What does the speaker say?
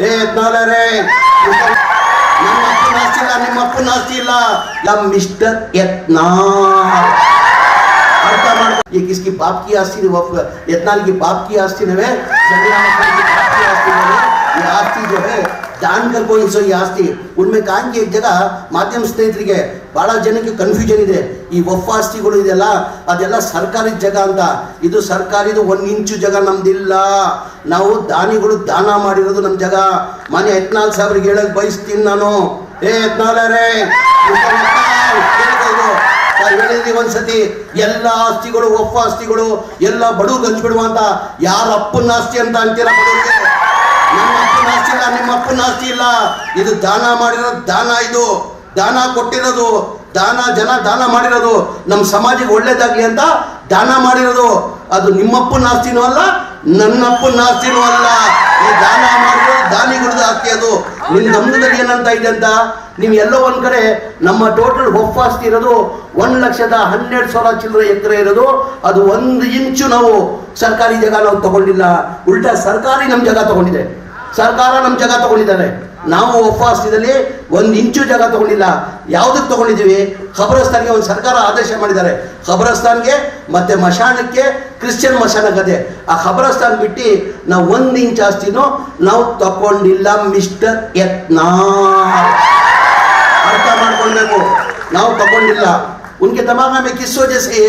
ಏ ಎದ್ದಾಳರೇ ನಮ್ಮ ಅಪ್ಪನ ಆಸ್ತಿ ಇಲ್ಲ ನಿಮ್ಮ ಅಪ್ಪನ ಆಸ್ತಿ ಇಲ್ಲ ನಮ್ಮ ಮಿಸ್ಟರ್ ಯತ್ನಾ ಅರ್ಥ ಮಾಡ್ಕೊ ಈಗ ಕಿಸ್ಕಿ ಬಾಪ್ ಕಿ ಆಸ್ತಿ ಯತ್ನಾಲ್ ಕಿ ಬಾಪ್ ಕಿ ಆಸ್ತಿ ನವೇ ಆಸ್ತಿ जो है ಜಾಣಕಲ್ ಕೋಯಿನ್ಸು ಈ ಆಸ್ತಿ. ಉಣ್ಮೆ ಕಾಂಕಿ ಇದ್ದಾಗ ಮಾಧ್ಯಮ ಸ್ನೇಹಿತರಿಗೆ ಭಾಳ ಜನಕ್ಕೆ ಕನ್ಫ್ಯೂಷನ್ ಇದೆ. ಈ ಒಫ್ ಆಸ್ತಿಗಳು ಇದೆಲ್ಲ, ಅದೆಲ್ಲ ಸರ್ಕಾರಿ ಜಗ ಅಂತ. ಇದು ಸರ್ಕಾರಿದು ಒಂದು ಇಂಚು ಜಗ ನಮ್ದಿಲ್ಲ. ನಾವು ದಾನಿಗಳು ದಾನ ಮಾಡಿರೋದು ನಮ್ಮ ಜಗ. ಮನೆ ಹದಿನಾಲ್ ಸಾವಿರ ಹೇಳಕ್ಕೆ ಬಯಸ್ತೀನಿ ನಾನು. ಏ ಹದಿನಾಲ್ಕರೇ ಹೇಳಿದ್ರಿ ಒಂದ್ಸತಿ, ಎಲ್ಲ ಆಸ್ತಿಗಳು ಒಫ್ ಆಸ್ತಿಗಳು ಎಲ್ಲ ಬಡವ್ರಿಗೆ ಹಂಚ್ಬಿಡುವ ಅಂತ ಯಾರ ಅಪ್ಪನ ಆಸ್ತಿ ಅಂತ ಅಂತೀರ ಬಡವ್ರಿಗೆ? ಅಪ್ಪನ ಆಸ್ತಿ ಇಲ್ಲ. ಇದು ದಾನ ಮಾಡಿರೋದು ದಾನ ಇದು. ದಾನ ಕೊಟ್ಟಿರೋದು, ದಾನ ಜನ ದಾನ ಮಾಡಿರೋದು. ನಮ್ಮ ಸಮಾಜಕ್ಕೆ ಒಳ್ಳೇದಾಗಲಿ ಅಂತ ದಾನ ಮಾಡಿರೋದು. ಅದು ನಿಮ್ಮಪ್ಪನ ಆಸ್ತಿನೂ ಅಲ್ಲ, ನನ್ನಪ್ಪನ ಆಸ್ತಿನೂ ಅಲ್ಲ. ಈ ದಾನ ಮಾಡಿರೋದು ದಾನಿಗಳದ್ದು ಆಸ್ತಿ ಅದು. ನಿಮ್ಮ ನಮ್ಮದಲ್ಲಿ ಏನಂತ ಇದೆ ಅಂತ ನೀವು ಎಲ್ಲೋ ಒಂದು ಕಡೆ ನಮ್ಮ ಟೋಟಲ್ ಒಪ್ಪ ಆಸ್ತಿ ಇರೋದು ಒಂದ್ ಲಕ್ಷದ ಹನ್ನೆರಡು ಸಾವಿರ ಚಿಲ್ಲರೆ ಎಕರೆ ಇರೋದು. ಅದು ಒಂದು ಇಂಚು ನಾವು ಸರ್ಕಾರಿ ಜಾಗ ನಾವು ತಗೊಂಡಿಲ್ಲ. ಉಲ್ಟಾ ಸರ್ಕಾರಿ ನಮ್ಮ ಜಾಗ ತಗೊಂಡಿದೆ. ಸರ್ಕಾರ ನಮ್ಮ ಜಾಗ ತಗೊಂಡಿದ್ದಾರೆ. ನಾವು ಒಪ್ಪಾಸ್ತಿದಲ್ಲಿ ಒಂದು ಇಂಚು ಜಾಗ ತಗೊಂಡಿಲ್ಲ. ಯಾವುದಕ್ಕೆ ತಗೊಂಡಿದ್ದೀವಿ? ಖಬರಸ್ತಾನ್ಗೆ ಒಂದು ಸರ್ಕಾರ ಆದೇಶ ಮಾಡಿದ್ದಾರೆ. ಖಬರಸ್ತಾನ್ಗೆ ಮತ್ತೆ ಮಶಾನಕ್ಕೆ ಕ್ರಿಶ್ಚಿಯನ್ ಮಶಾನ ಗದೆ ಆ ಖಬರಸ್ತಾನ್ ಬಿಟ್ಟು ನಾವು ಒಂದು ಇಂಚು ಆಸ್ತಿನೂ ನಾವು ತಗೊಂಡಿಲ್ಲ, ಮಿಸ್ಟರ್ ಯತ್ನಾ ಅರ್ಥ ಮಾಡ್ಕೊಳ್ಬೇಕು ನಾವು ತಗೊಂಡಿಲ್ಲ. ಉನ್ಗೆ ತಮಾಮೆ ಕಿಸ್ಸೋ ಜೆಸಿ